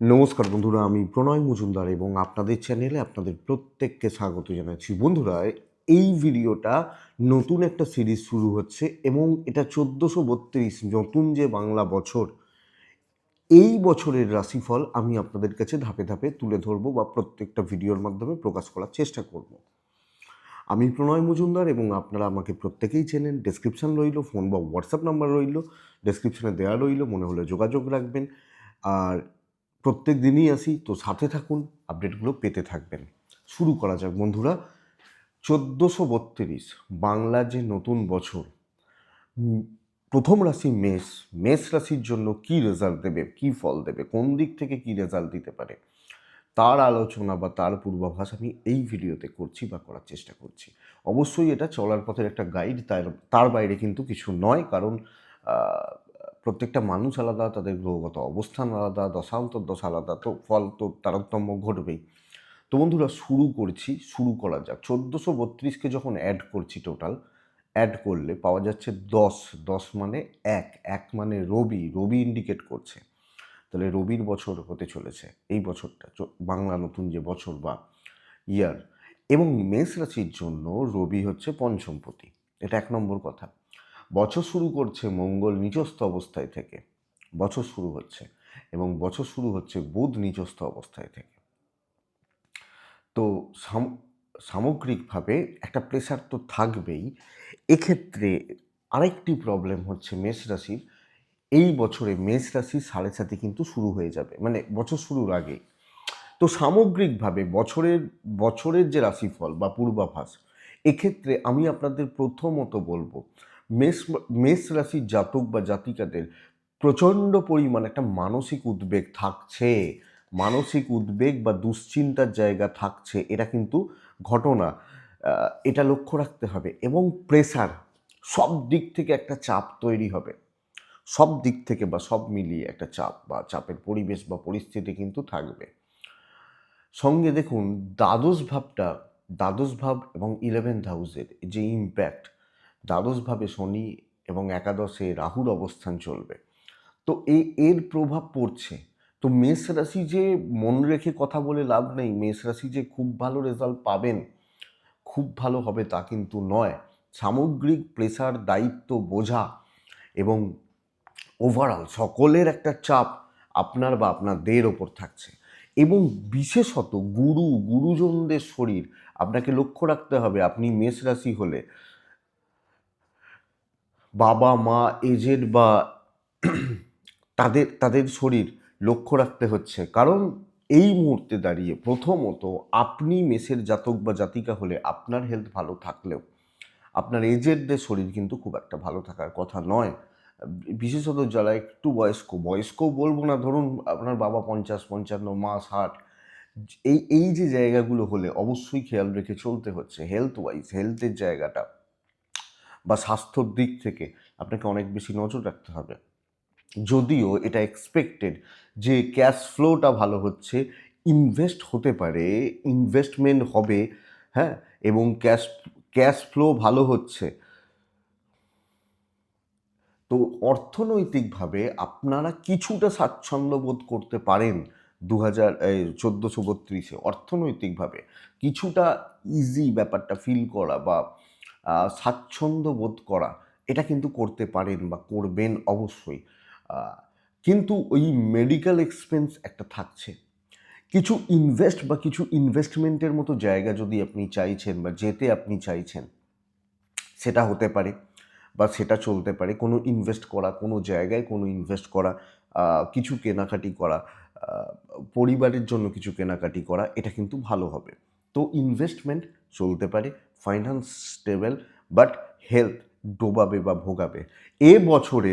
নমস্কার বন্ধুরা, আমি প্রণয় মজুমদার এবং আপনাদের চ্যানেলে আপনাদের প্রত্যেককে স্বাগত জানাচ্ছি। বন্ধুরা, এই ভিডিওটা নতুন একটা সিরিজ শুরু হচ্ছে এবং এটা চোদ্দোশো বত্রিশ, নতুন যে বাংলা বছর, এই বছরের রাশিফল আমি আপনাদের কাছে ধাপে ধাপে তুলে ধরবো বা প্রত্যেকটা ভিডিওর মাধ্যমে প্রকাশ করার চেষ্টা করব। আমি প্রণয় মজুমদার এবং আপনারা আমাকে প্রত্যেকেই চেনেন। ডেসক্রিপশন রইল ফোন বা হোয়াটসঅ্যাপ নাম্বার রইল ডেসক্রিপশানে দেওয়া রইল, মনে হলে যোগাযোগ রাখবেন। আর প্রত্যেক দিনই আসি, তো সাথে থাকুন, আপডেটগুলো পেতে থাকবেন। শুরু করা যাক, বন্ধুরা। চোদ্দোশো বত্রিশ, বাংলা যে নতুন বছর প্রথম রাশি মেষ। মেষ রাশির জন্য কি রেজাল্ট দেবে, কি ফল দেবে, কোন দিক থেকে কি রেজাল্ট দিতে পারে, তার আলোচনা বা তার পূর্বাভাস আমি এই ভিডিওতে করছি বা করার চেষ্টা করছি। অবশ্যই এটা চলার পথের একটা গাইড তার তার বাইরে কিন্তু কিছু নয়, কারণ প্রত্যেকটা মানুষ আলাদা, তাদের গ্রহগত অবস্থান আলাদা দশান্তর দশা আলাদা, তো ফল, তো তারতম্য ঘটবেই। তো বন্ধুরা, শুরু করছি, শুরু করা যাক। চোদ্দোশো বত্রিশকে যখন অ্যাড করছি টোটাল অ্যাড করলে পাওয়া যাচ্ছে দশ। দশ মানে এক এক মানে রবি রবি ইন্ডিকেট করছে। তাহলে রবির বছর হতে চলেছে, এই বছরটা বাংলা নতুন যে বছর বা ইয়ার এবং মেষ রাশির জন্য রবি হচ্ছে পঞ্চমপতি এটা এক নম্বর কথা। বছর শুরু করছে মঙ্গল নিচস্থ অবস্থায় থেকে। বছর শুরু হচ্ছে এবং বছর শুরু হচ্ছে বুধ নিচস্থ অবস্থায় থেকে। তো সাম- সামগ্রিকভাবে একটা প্রেশার তো থাকবেই। এক্ষেত্রে আরেকটি প্রবলেম হচ্ছে মেষ রাশির। এই বছরে মেষ রাশির সাড়ে সাথে কিন্তু শুরু হয়ে যাবে মানে বছর শুরুর আগে তো সামগ্রিকভাবে বছরের বছরের যে রাশিফল বা পূর্বাভাস, এক্ষেত্রে আমি আপনাদের প্রথমত বলব মেষ মেষ রাশির জাতক বা জাতিকাদের প্রচণ্ড পরিমাণ একটা মানসিক উদ্বেগ থাকছে। মানসিক উদ্বেগ বা দুশ্চিন্তার জায়গা থাকছে, এটা কিন্তু ঘটনা। এটা লক্ষ্য রাখতে হবে এবং প্রেসার সব দিক থেকে একটা চাপ তৈরি হবে। সব দিক থেকে বা সব মিলিয়ে একটা চাপ বা চাপের পরিবেশ বা পরিস্থিতি কিন্তু থাকবে। সঙ্গে দেখুন, দ্বাদশ ভাবটা, দ্বাদশ ভাব এবং ইলেভেন্থ হাউসের যে ইম্প্যাক্ট দ্বাদশ ভাবে শনি এবং একাদশে রাহুর অবস্থান চলবে। তো এ, এর প্রভাব পড়ছে। তো মেষ রাশি যে মন রেখে কথা বলে লাভ নেই, মেষ রাশি যে খুব ভালো রেজাল্ট পাবেন, খুব ভালো হবে তা কিন্তু নয়। সামগ্রিক প্রেসার দায়িত্ব, বোঝা এবং ওভারঅল সকলের একটা চাপ আপনার বা আপনাদের ওপর থাকছে। এবং বিশেষত গুরু, গুরুজনদের শরীর, আপনাকে লক্ষ্য রাখতে হবে, আপনি মেষ রাশি হলে বাবা, মা এজেড বা তাদের তাদের শরীর লক্ষ্য রাখতে হচ্ছে। কারণ এই মুহূর্তে দাঁড়িয়ে প্রথমত আপনি মেসের জাতক বা জাতিকা হলে আপনার হেলথ ভালো থাকলেও আপনার এজেডদের শরীর কিন্তু খুব একটা ভালো থাকার কথা নয়। বিশেষত যারা একটু বয়স্ক বয়স্কও বলব না, ধরুন আপনার বাবা পঞ্চাশ, পঞ্চান্ন, মা ষাট, এই এই যে জায়গাগুলো হলে অবশ্যই খেয়াল রেখে চলতে হচ্ছে। হেলথ ওয়াইজ হেলথের জায়গাটা। বা স্বাস্থ্যর দিক থেকে আপনাকে অনেক বেশি নজর রাখতে হবে। যদিও এটা এক্সপেক্টেড যে ক্যাশ ফ্লোটা ভালো হচ্ছে ইনভেস্ট হতে পারে ইনভেস্টমেন্ট হবে হ্যাঁ এবং ক্যাশ ক্যাশ ফ্লো ভালো হচ্ছে। তো অর্থনৈতিকভাবে আপনারা কিছুটা স্বাচ্ছন্দ্য বোধ করতে পারেন দু হাজার চোদ্দোশো বত্রিশে। অর্থনৈতিকভাবে কিছুটা ইজি ব্যাপারটা ফিল করা বা স্বাচ্ছন্দ্য বোধ করা, এটা কিন্তু করতে পারেন বা করবেন অবশ্যই। কিন্তু ওই মেডিকেল এক্সপেন্স একটা থাকছে। কিছু ইনভেস্ট বা কিছু ইনভেস্টমেন্টের মতো জায়গা যদি আপনি চাইছেন বা যেতে আপনি চাইছেন, সেটা হতে পারে বা সেটা চলতে পারে। কোনো ইনভেস্ট করা, কোনো জায়গায় কোনো ইনভেস্ট করা কিছু কেনাকাটি করা পরিবারের জন্য কিছু কেনাকাটি করা, এটা কিন্তু ভালো হবে। তো ইনভেস্টমেন্ট চলতে পারে ফাইন্যান্স স্টেবল বাট হেলথ ডোবাবে বা ভোগাবে। এ বছরে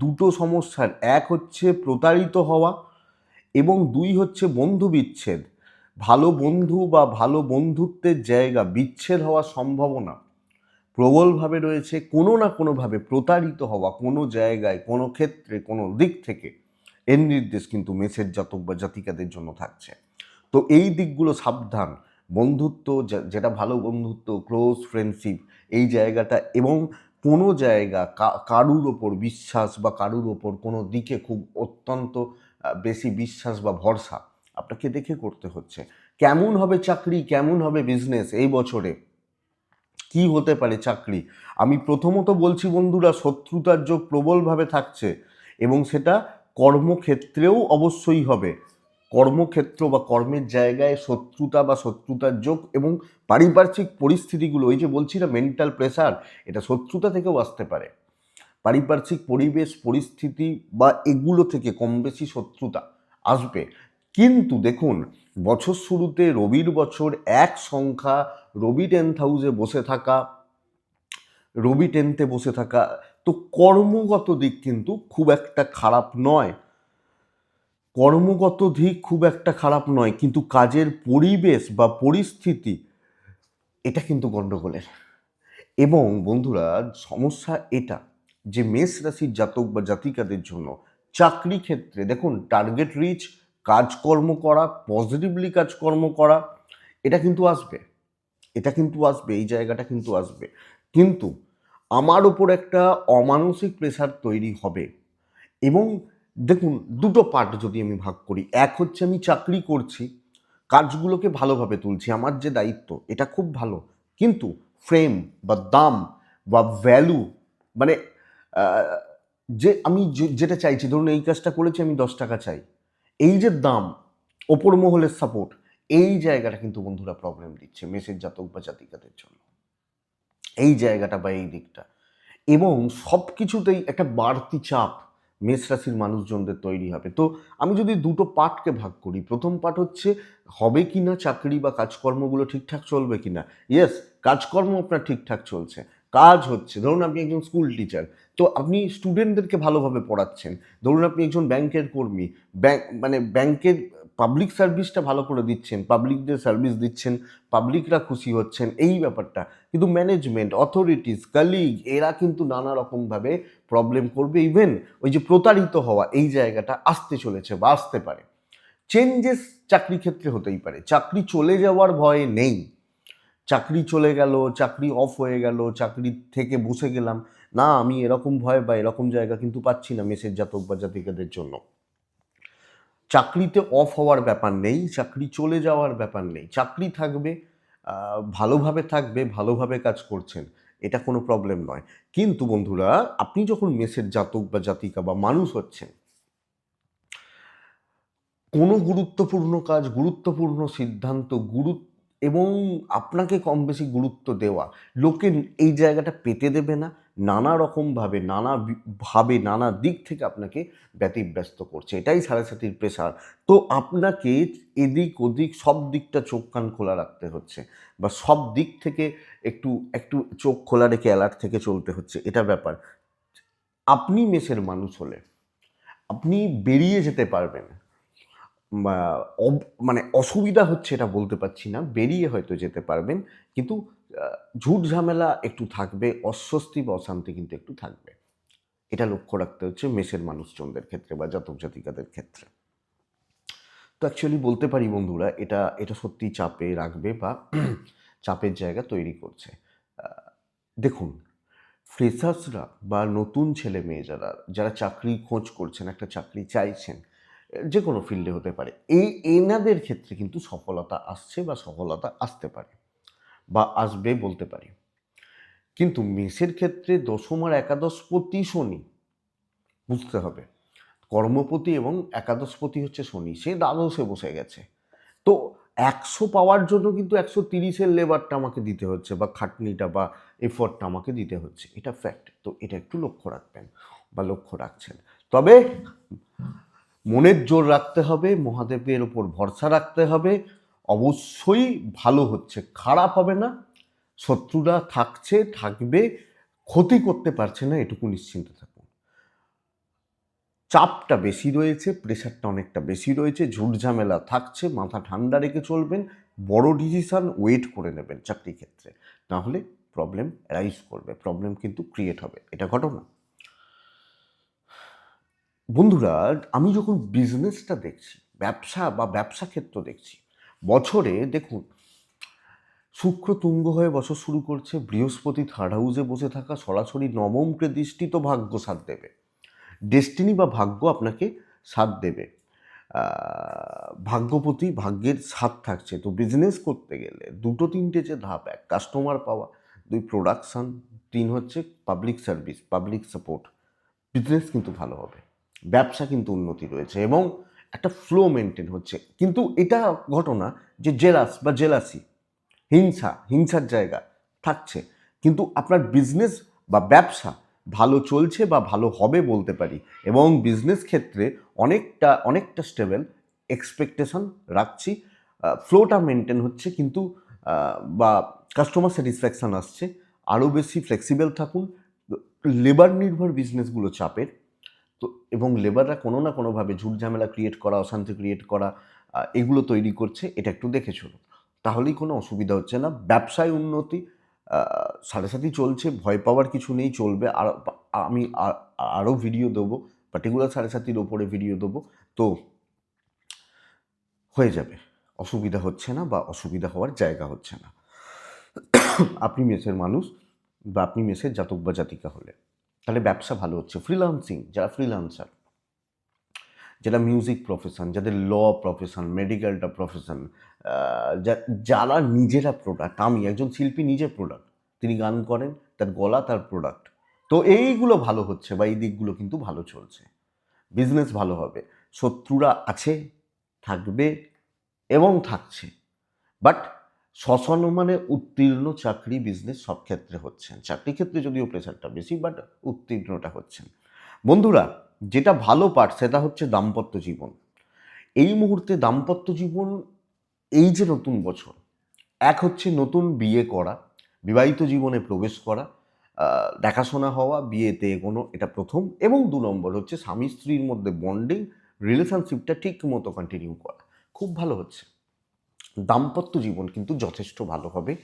দুটো সমস্যার, এক হচ্ছে প্রতারিত হওয়া এবং দুই হচ্ছে বন্ধু বিচ্ছেদ। ভালো বন্ধু বা ভালো বন্ধুত্বের জায়গা বিচ্ছেদ হওয়ার সম্ভাবনা প্রবলভাবে রয়েছে। কোনো না কোনোভাবে প্রতারিত হওয়া কোনো জায়গায়, কোনো ক্ষেত্রে, কোনো দিক থেকে এর নির্দেশ কিন্তু মেসের জাতক বা জাতিকাদের জন্য থাকছে। তো এই দিকগুলো সাবধান। বন্ধুত্ব যেটা ভালো বন্ধুত্ব ক্লোজ ফ্রেন্ডশিপ এই জায়গাটা এবং কোনো জায়গা কারুর ওপর বিশ্বাস বা কারুর ওপর কোনো দিকে খুব অত্যন্ত বেশি বিশ্বাস বা ভরসা আপনাকে দেখে করতে হচ্ছে। কেমন হবে চাকরি, কেমন হবে বিজনেস এই বছরে? কি হতে পারে চাকরি? আমি প্রথমত বলছি বন্ধুরা, শত্রুতার যোগ প্রবলভাবে থাকছে এবং সেটা কর্মক্ষেত্রেও অবশ্যই হবে। কর্মক্ষেত্র বা কর্মের জায়গায় শত্রুতা বা শত্রুতার যোগ এবং পারিপার্শ্বিক পরিস্থিতিগুলো ওই যে বলছি না মেন্টাল প্রেশার এটা শত্রুতা থেকেও আসতে পারে। পারিপার্শ্বিক পরিবেশ, পরিস্থিতি বা এগুলো থেকে কম বেশি শত্রুতা আসবে। কিন্তু দেখুন, বছর শুরুতে রবির বছর এক সংখ্যা রবি টেন্থ হাউসে বসে থাকা, রবি টেন্থে বসে থাকা, তো কর্মগত দিক কিন্তু খুব একটা খারাপ নয়। কর্মগত দিক খুব একটা খারাপ নয়, কিন্তু কাজের পরিবেশ বা পরিস্থিতি, এটা কিন্তু গণ্ডগোলের এবং বন্ধুরা, সমস্যা এটা যে মেষ রাশির জাতক বা জাতিকাদের জন্য চাকরি ক্ষেত্রে দেখুন টার্গেট রিচ কাজকর্ম করা পজিটিভলি কাজকর্ম করা, এটা কিন্তু আসবে। এটা কিন্তু আসবে, এই জায়গাটা কিন্তু আসবে। কিন্তু আমার ওপর একটা অমানসিক প্রেশার তৈরি হবে। এবং দেখুন, দুটো পার্ট যদি আমি ভাগ করি, এক হচ্ছে আমি চাকরি করছি, কাজগুলোকে ভালোভাবে তুলছি, আমার যে দায়িত্ব, এটা খুব ভালো, কিন্তু ফ্রেম বা দাম বা ভ্যালু মানে যে আমি যেটা চাইছি, ধরুন এই কাজটা করেছি, আমি দশ টাকা চাই, এই যে দাম, ওপর মহলের সাপোর্ট এই জায়গাটা কিন্তু বন্ধুরা প্রবলেম দিচ্ছে মেসেজ জাতক বা জাতিকাদের জন্য। এই জায়গাটা বা এই দিকটা। এবং সব কিছুতেই একটা বাড়তি চাপ মেষ রাশির মানুষজনদের তৈরি হবে। তো আমি যদি দুটো পার্টকে ভাগ করি, প্রথম পার্ট হচ্ছে, হবে কি না চাকরি বা কাজকর্মগুলো ঠিকঠাক চলবে কি না ইয়েস কাজকর্ম আপনার ঠিকঠাক চলছে। কাজ হচ্ছে, ধরুন আপনি একজন স্কুল টিচার তো আপনি স্টুডেন্টদেরকে ভালোভাবে পড়াচ্ছেন। ধরুন আপনি একজন ব্যাংকের কর্মী ব্যাংক মানে ব্যাংকের পাবলিক সার্ভিসটা ভালো করে দিচ্ছেন পাবলিকদের সার্ভিস দিচ্ছেন পাবলিকরা খুশি হচ্ছেন, এই ব্যাপারটা। কিন্তু ম্যানেজমেন্ট অথরিটিস কালিগ এরা কিন্তু নানা রকমভাবে প্রবলেম করবে ইভেন ওই যে প্রতারিত হওয়া, এই জায়গাটা আসতে চলেছে বা আসতে পারে। চেঞ্জেস চাকরি ক্ষেত্রে হতেই পারে। চাকরি চলে যাওয়ার ভয় নেই। চাকরি চলে গেল, চাকরি অফ হয়ে গেল, চাকরি থেকে বসে গেলাম। না, আমি এরকম ভয় বা এরকম জায়গা কিন্তু পাচ্ছি না মেসেজ জাতক বা জাতিকাদের জন্য। চাকরিতে অফ হওয়ার ব্যাপার নেই, চাকরি চলে যাওয়ার ব্যাপার নেই। চাকরি থাকবে ভালোভাবে থাকবে, ভালোভাবে কাজ করছেন, এটা কোনো প্রবলেম নয়। কিন্তু বন্ধুরা, আপনি যখন মেসের জাতক বা জাতিকা বা মানুষ হচ্ছেন, কোনো গুরুত্বপূর্ণ কাজ, গুরুত্বপূর্ণ সিদ্ধান্ত গুরু এবং আপনাকে কম বেশি গুরুত্ব দেওয়া, লোকে এই জায়গাটা পেতে দেবে না। নানা রকমভাবে, নানা ভাবে, নানা দিক থেকে আপনাকে ব্যতিব্যস্ত করছে। এটাই সাড়ে সাতির প্রেশার তো আপনাকে এদিক ওদিক সব দিকটা চোখ কান খোলা রাখতে হচ্ছে বা সব দিক থেকে একটু একটু চোখ খোলা রেখে অ্যালার্ট থেকে চলতে হচ্ছে, এটা ব্যাপার। আপনি মেসের মানুষ হলে, আপনি বেরিয়ে যেতে পারবেন। মানে অসুবিধা হচ্ছে এটা বলতে পারছি না, বেরিয়ে হয়তো যেতে পারবেন, কিন্তু ঝুট ঝামেলা একটু থাকবে, অস্বস্তি বা অশান্তি কিন্তু একটু থাকবে। এটা লক্ষ্য রাখতে হচ্ছে মেসের মানুষজনদের ক্ষেত্রে বা জাতক জাতিকাদের ক্ষেত্রে। তো অ্যাকচুয়ালি বলতে পারি বন্ধুরা, এটা এটা সত্যি চাপে রাখবে বা চাপের জায়গা তৈরি করছে। দেখুন, ফ্রেশার্সরা বা নতুন ছেলে মেয়ে যারা যারা চাকরি খোঁজ করছেন, একটা চাকরি চাইছেন, যে কোনো ফিল্ডে হতে পারে, এই এনাদের ক্ষেত্রে কিন্তু সফলতা আসছে বা সফলতা আসতে পারে। বা আসবে বলতে পারি। কিন্তু মেষের ক্ষেত্রে দশম আর একাদশপতি শনি, বুঝতে হবে। কর্মপতি এবং একাদশপতি হচ্ছে শনি, সে দ্বাদশে বসে গেছে। তো একশো পাওয়ার জন্য কিন্তু একশো তিরিশের লেবারটা আমাকে দিতে হচ্ছে বা খাটনিটা বা এফোর্টটা আমাকে দিতে হচ্ছে। এটা ফ্যাক্ট। তো এটা একটু লক্ষ্য রাখবেন বা লক্ষ্য রাখছেন। তবে মনের জোর রাখতে হবে, মহাদেবের ওপর ভরসা রাখতে হবে অবশ্যই ভালো হচ্ছে। খারাপ হবে না, শত্রুরা থাকছে, থাকবে, ক্ষতি করতে পারছে না, এটুকু নিশ্চিন্ত থাকুন। চাপটা বেশি রয়েছে, প্রেশারটা অনেকটা বেশি রয়েছে, ঝুট ঝামেলা থাকছে, মাথা ঠান্ডা রেখে চলবেন, বড় ডিসিশন ওয়েট করে নেবেন চাকরি ক্ষেত্রে। নাহলে প্রবলেম রাইজ করবে প্রবলেম কিন্তু ক্রিয়েট হবে, এটা ঘটনা। বন্ধুরা, আমি যখন বিজনেসটা দেখছি, ব্যবসা বা ব্যবসা ক্ষেত্র দেখছি বছরে দেখুন শুক্র তুঙ্গ হয়ে বছর শুরু করছে, বৃহস্পতি থার্ড হাউসে বসে থাকা, সরাসরি নবমকে দৃষ্টি তো ভাগ্য সাথ দেবে। ডেস্টিনি বা ভাগ্য আপনাকে সাথ দেবে। ভাগ্যপতি ভাগ্যের সাথ থাকছে। তো বিজনেস করতে গেলে দুটো তিনটে যে ধাপ, এক কাস্টমার পাওয়া, দুই প্রোডাকশান তিন হচ্ছে public service public support business কিন্তু ভালো হবে। ব্যবসা কিন্তু উন্নতি রয়েছে এবং একটা ফ্লো মেনটেন হচ্ছে। কিন্তু এটা ঘটনা যে জেলাস বা জেলাসি হিংসা, হিংসার জায়গা থাকছে। কিন্তু আপনার বিজনেস বা ব্যবসা ভালো চলছে বা ভালো হবে বলতে পারি এবং বিজনেস ক্ষেত্রে অনেকটা অনেকটা স্টেবল এক্সপেকটেশন রাখছি। ফ্লোটা মেনটেন হচ্ছে কিন্তু বা কাস্টমার স্যাটিসফ্যাকশান আসছে। আরও বেশি ফ্লেক্সিবল থাকুন। লেবার নির্ভর বিজনেসগুলো চাপের। তো এবং লেবাররা কোনো না কোনোভাবে ঝুট ঝামেলা ক্রিয়েট করা, অশান্তি ক্রিয়েট করা এগুলো তৈরি করছে, এটা একটু দেখে তাহলেই কোনো অসুবিধা হচ্ছে না। ব্যবসায় উন্নতি সাথে সাথেই চলছে, ভয় পাওয়ার কিছু নেই, চলবে। আর আমি আরও ভিডিও দেবো পার্টিকুলার সাড়ে সাতির ওপরে ভিডিও দেবো। তো হয়ে যাবে। অসুবিধা হচ্ছে না বা অসুবিধা হওয়ার জায়গা হচ্ছে না। আপনি মেসের মানুষ বা আপনি মেসের জাতক বা জাতিকা হলে তাহলে ব্যবসা ভালো হচ্ছে। ফ্রিলান্সিং যারা ফ্রিলান্সার যারা মিউজিক প্রফেশন যাদের ল প্রফেশন মেডিকেলটা প্রফেশন যারা নিজেরা প্রোডাক্ট আমি একজন শিল্পী নিজে প্রোডাক্ট তিনি গান করেন, তার গলা, তার প্রোডাক্ট তো এইগুলো ভালো হচ্ছে বা এই দিকগুলো কিন্তু ভালো চলছে। বিজনেস ভালো হবে। শত্রুরা আছে, থাকবে এবং থাকছে। বাট সসম্মানে উত্তীর্ণ চাকরি বিজনেস সব ক্ষেত্রে হচ্ছেন। চাকরি ক্ষেত্রে যদিও প্রেশারটা বেশি বাট উত্তীর্ণটা হচ্ছেন। বন্ধুরা, যেটা ভালো পার্ট সেটা হচ্ছে দাম্পত্য জীবন। এই মুহূর্তে দাম্পত্য জীবন, এই যে নতুন বছর, এক হচ্ছে নতুন বিয়ে করা, বিবাহিত জীবনে প্রবেশ করা দেখাশোনা হওয়া, বিয়েতে এগোনো, এটা প্রথম, এবং দু নম্বর হচ্ছে স্বামী স্ত্রীর মধ্যে বন্ডিং রিলেশনশিপটা ঠিক মতো কন্টিনিউ করা। খুব ভালো হচ্ছে। দাম্পত্য জীবন কিন্তু যথেষ্ট ভালো হবে।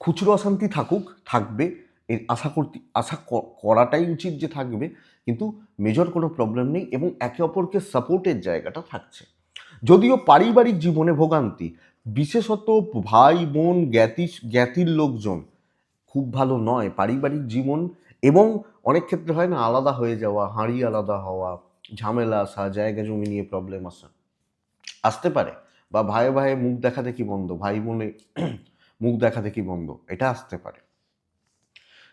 খুচরো অশান্তি থাকুক, থাকবে। এর আশা করতে, আশা করাটাই উচিত যে থাকবে। কিন্তু মেজর কোনো প্রবলেম নেই এবং একে অপরকে সাপোর্টের জায়গাটা থাকছে। যদিও পারিবারিক জীবনে ভোগান্তি, বিশেষত ভাই, বোন জ্ঞাতি জ্ঞাতির লোকজন খুব ভালো নয়। পারিবারিক জীবন এবং অনেক ক্ষেত্রে হয় না, আলাদা হয়ে যাওয়া, হাঁড়ি আলাদা হওয়া, ঝামেলা আসা, জায়গা জমি নিয়ে প্রবলেম আসা। আসতে পারে। বা ভাই ভাই মুখ দেখা দেখি বন্ধ? ভাই বোনে মুখ দেখা দেখি বন্ধ? এটা আসতে পারে।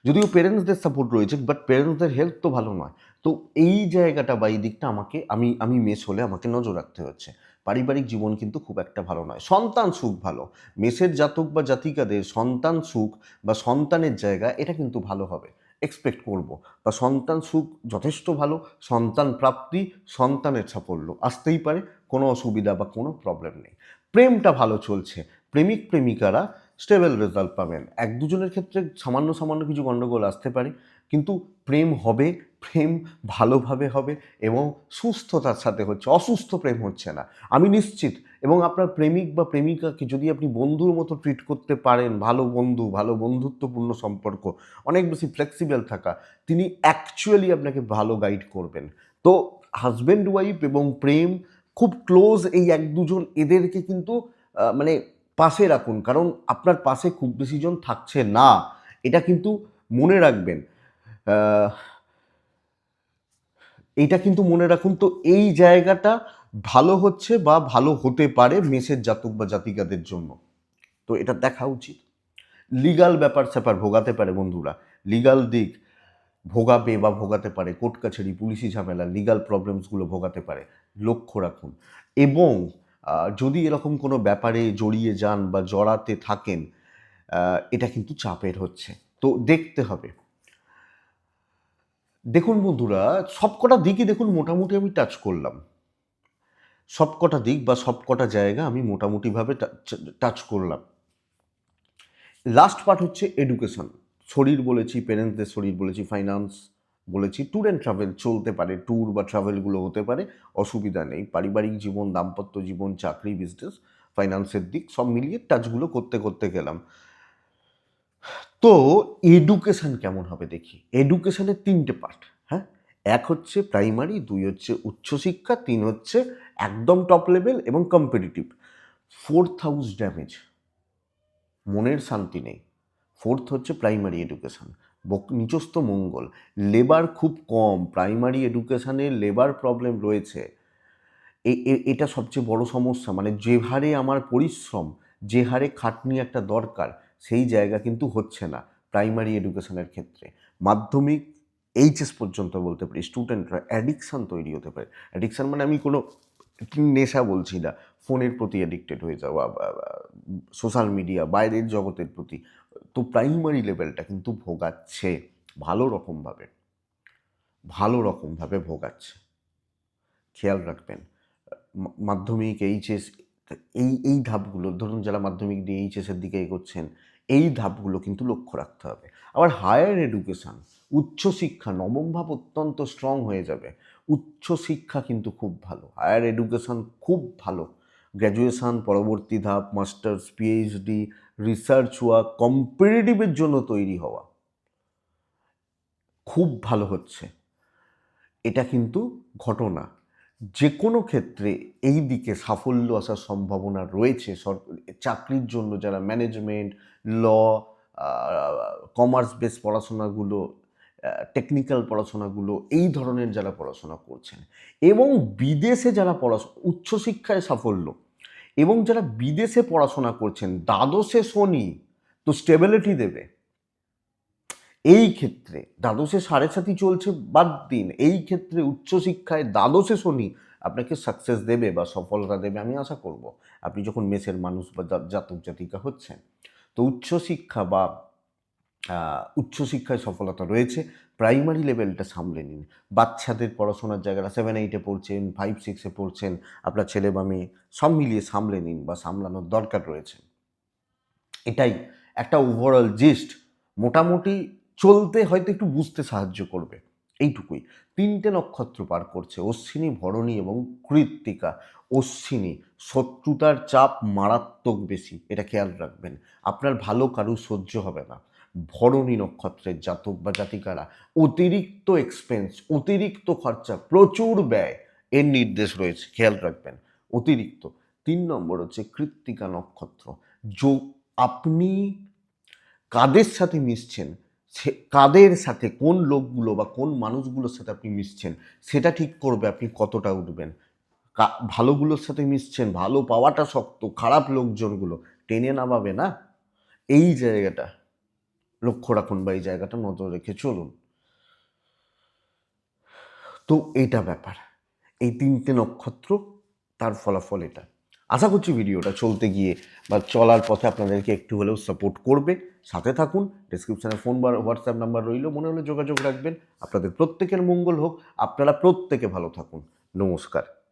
যদিও পেরেন্টসদের সাপোর্ট রয়েছে বাট পেরেন্টসদের হেলথ তো ভালো নয়। তো এই জায়গাটা বা এই দিকটা আমাকে, আমি আমি মেস হলে আমাকে নজর রাখতে হচ্ছে। পারিবারিক জীবন কিন্তু খুব একটা ভালো নয়। সন্তান সুখ ভালো। মেসের জাতক বা জাতিকাদের সন্তান সুখ বা সন্তানের জায়গা, এটা কিন্তু ভালো হবে। এক্সপেক্ট করব। বা সন্তান সুখ যথেষ্ট ভালো, সন্তান প্রাপ্তি, সন্তানের সাফল্য আসতেই পারে, কোনো অসুবিধা বা কোনো প্রবলেম নেই। প্রেমটা ভালো চলছে, প্রেমিক, প্রেমিকারা স্টেবল রেজাল্ট পাবেন। এক দুজনের ক্ষেত্রে সামান্য সামান্য কিছু গণ্ডগোল আসতে পারে, কিন্তু প্রেম হবে, প্রেম ভালোভাবে হবে এবং সুস্থতার সাথে হচ্ছে, অসুস্থ প্রেম হচ্ছে না। আমি নিশ্চিত এবং আপনার প্রেমিক বা প্রেমিকাকে যদি আপনি বন্ধুর মতো ট্রিট করতে পারেন, ভালো বন্ধু, ভালো বন্ধুত্বপূর্ণ সম্পর্ক, অনেক বেশি ফ্লেক্সিবল থাকা, তিনি অ্যাকচুয়ালি আপনাকে ভালো গাইড করবেন। তো হাজব্যান্ড ওয়াইফ এবং প্রেম খুব ক্লোজ এই এক দুজন এদেরকে কিন্তু মানে পাশে রাখুন। কারণ আপনার পাশে খুব বেশি জন থাকছে না, এটা কিন্তু মনে রাখবেন। এইটা কিন্তু মনে রাখুন। তো এই জায়গাটা ভালো হচ্ছে বা ভালো হতে পারে মেসের জাতক বা জাতিকাদের জন্য। তো এটা দেখা উচিত। লিগাল ব্যাপার স্যাপার ভোগাতে পারে বন্ধুরা। লিগাল দিক ভোগাবে বা ভোগাতে পারে। কোর্ট কাছারি, পুলিশি ঝামেলা লিগাল প্রবলেমসগুলো ভোগাতে পারে। লক্ষ্য রাখুন। এবং যদি এরকম কোনো ব্যাপারে জড়িয়ে যান বা জড়াতে থাকেন এটা কিন্তু চাপের হচ্ছে। তো দেখতে হবে। দেখুন বন্ধুরা, সবকটা দিকই দেখুন মোটামুটি আমি টাচ করলাম। সবকটা দিক বা সবকটা জায়গা আমি মোটামুটিভাবে টাচ করলাম। লাস্ট পার্ট হচ্ছে এডুকেশন শরীর বলেছি প্যারেন্টসদের শরীর বলেছি ফাইন্যান্স বলেছি ট্যুর অ্যান্ড ট্রাভেল চলতে পারে ট্যুর বা ট্রাভেলগুলো হতে পারে, অসুবিধা নেই। পারিবারিক জীবন, দাম্পত্য জীবন, চাকরি বিজনেস ফাইন্যান্সের দিক সব মিলিয়ে টাচগুলো করতে করতে গেলাম। তো এডুকেশান কেমন হবে দেখি? এডুকেশানের তিনটে পার্ট হ্যাঁ? এক হচ্ছে প্রাইমারি দুই হচ্ছে উচ্চশিক্ষা, তিন হচ্ছে একদম টপ লেভেল এবং কম্পিটিটিভ ফোর্থ হাউস ড্যামেজ মনের শান্তি নেই। ফোর্থ হচ্ছে প্রাইমারি এডুকেশন নিচস্থ মঙ্গল। লেবার খুব কম প্রাইমারি এডুকেশানে লেবার প্রবলেম রয়েছে। এটা সবচেয়ে বড় সমস্যা মানে যে হারে আমার পরিশ্রম, যে হারে খাটনি একটা দরকার, সেই জায়গা কিন্তু হচ্ছে না প্রাইমারি এডুকেশনের ক্ষেত্রে। মাধ্যমিক এইচএস পর্যন্ত বলতে পারি স্টুডেন্টরা অ্যাডিকশান তৈরি হতে পারে। অ্যাডিকশান মানে আমি কোনো নেশা বলছি না, ফোনের প্রতি অ্যাডিক্টেড হয়ে যাওয়া সোশ্যাল মিডিয়া বাইরের জগতের প্রতি, তো প্রাইমারি লেভেলটা কিন্তু ভোগাচ্ছে, ভালো রকমভাবে ভালো রকমভাবে ভোগাচ্ছে। খেয়াল রাখবেন মাধ্যমিক এইচএস এই এই ধাপগুলো, ধরুন যারা মাধ্যমিক দিয়ে এইচএসের দিকে এগোচ্ছেন, এই ধাপগুলো কিন্তু লক্ষ্য রাখতে হবে। আবার হায়ার এডুকেশান উচ্চশিক্ষা, নবম ভাব অত্যন্ত স্ট্রং হয়ে যাবে। উচ্চশিক্ষা কিন্তু খুব ভালো হায়ার এডুকেশান খুব ভালো গ্র্যাজুয়েশান পরবর্তী ধাপ মাস্টার্স পিএইচডি রিসার্চ ওয়ার্ক কম্পিটিটিভের জন্য তৈরি হওয়া, খুব ভালো হচ্ছে। এটা কিন্তু ঘটনা। যে কোনো ক্ষেত্রে এই দিকে সাফল্য আসার সম্ভাবনা রয়েছে চাকরির জন্য যারা ম্যানেজমেন্ট ল কমার্স বেস পড়াশোনাগুলো টেকনিক্যাল পড়াশোনাগুলো, এই ধরনের যারা পড়াশোনা করছেন এবং বিদেশে যারা পড়াশোনা উচ্চশিক্ষায় সাফল্য এবং যারা বিদেশে পড়াশোনা করছেন, দ্বাদশে শনি তো স্টেবিলিটি দেবে। এই ক্ষেত্রে দ্বাদশে সাড়ে সাথী চলছে বাদ দিন, এই ক্ষেত্রে উচ্চশিক্ষায় দ্বাদশে শনি আপনাকে সাকসেস দেবে বা সফলতা দেবে আমি আশা করব। আপনি যখন মেসের মানুষ বা জাতক জাতিকা হচ্ছেন, তো উচ্চশিক্ষা বা উচ্চশিক্ষায় সফলতা রয়েছে প্রাইমারি লেভেলটা সামলে নিন। বাচ্চাদের পড়াশোনার জায়গাটা সেভেন এইটে পড়ছেন ফাইভ সিক্সে পড়ছেন, আপনার ছেলে বা মেয়ে সব মিলিয়ে সামলে নিন বা সামলানোর দরকার রয়েছে। এটাই একটা ওভারঅল জিস্ট মোটামুটি চলতে হয়তো একটু বুঝতে সাহায্য করবে। এইটুকুই। তিনটে নক্ষত্র পার করছে, অশ্বিনী, ভরণী এবং কৃত্তিকা। অশ্বিনী, শত্রুতার চাপ মারাত্মক বেশি, এটা খেয়াল রাখবেন। আপনার ভালো কারু সহ্য হবে না। ভরণী নক্ষত্রের জাতক বা জাতিকারা, অতিরিক্ত এক্সপেন্স অতিরিক্ত খরচা, প্রচুর ব্যয় এর নির্দেশ রয়েছে। খেয়াল রাখবেন, অতিরিক্ত। তিন নম্বর হচ্ছে কৃত্তিকা নক্ষত্র। যো, আপনি কাদের সাথে মিশছেন? সে, কাদের সাথে? কোন লোকগুলো বা কোন মানুষগুলোর সাথে আপনি মিশছেন? সেটা ঠিক করবে, আপনি কতটা উঠবেন? ভালোগুলোর সাথে মিশছেন, ভালো পাওয়াটা শক্ত, খারাপ লোকজনগুলো। টেনে নামাবে না? এই জায়গাটা। লক্ষ্য রাখুন বা এই জায়গাটা নজর রেখে চলুন। তো এইটা ব্যাপার। এই তিনটে নক্ষত্র, তার ফলাফল এটা। আশা করছি ভিডিওটা চলতে গিয়ে বা চলার পথে আপনাদেরকে একটু হলেও সাপোর্ট করবে। সাথে থাকুন ডিসক্রিপশানে ফোন বা হোয়াটসঅ্যাপ নাম্বার রইল, মনে হলে যোগাযোগ রাখবেন। আপনাদের প্রত্যেকের মঙ্গল হোক। আপনারা প্রত্যেকে ভালো থাকুন। নমস্কার।